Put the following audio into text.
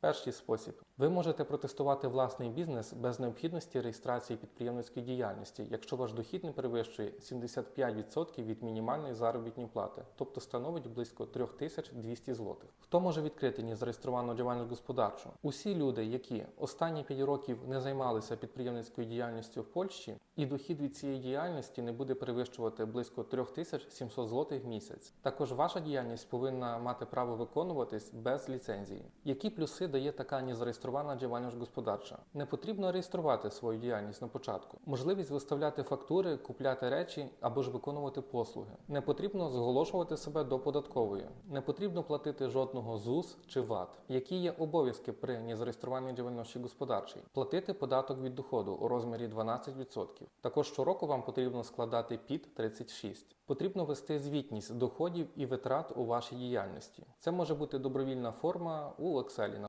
Перший спосіб. Ви можете протестувати власний бізнес без необхідності реєстрації підприємницької діяльності, якщо ваш дохід не перевищує 75% від мінімальної заробітної плати, тобто становить близько 3200 злотих. Хто може відкрити незареєстровану діяльність господарчу? Усі люди, які останні 5 років не займалися підприємницькою діяльністю в Польщі, і дохід від цієї діяльності не буде перевищувати близько 3700 злотих в місяць. Також ваша діяльність повинна мати право виконуватись без ліцензії. Які плюси дає така незареєстрована діяльність господарча? Не потрібно реєструвати свою діяльність на початку. Можливість виставляти фактури, купляти речі або ж виконувати послуги. Не потрібно зголошувати себе до податкової. Не потрібно платити жодного ЗУС чи ВАТ. Які є обов'язки при незареєстрованій діяльності господарчій? Платити податок від доходу у розмірі 12%. Також щороку вам потрібно складати ПІТ 36. Потрібно вести звітність доходів і витрат у вашій діяльності. Це може бути добровільна форма у Excel,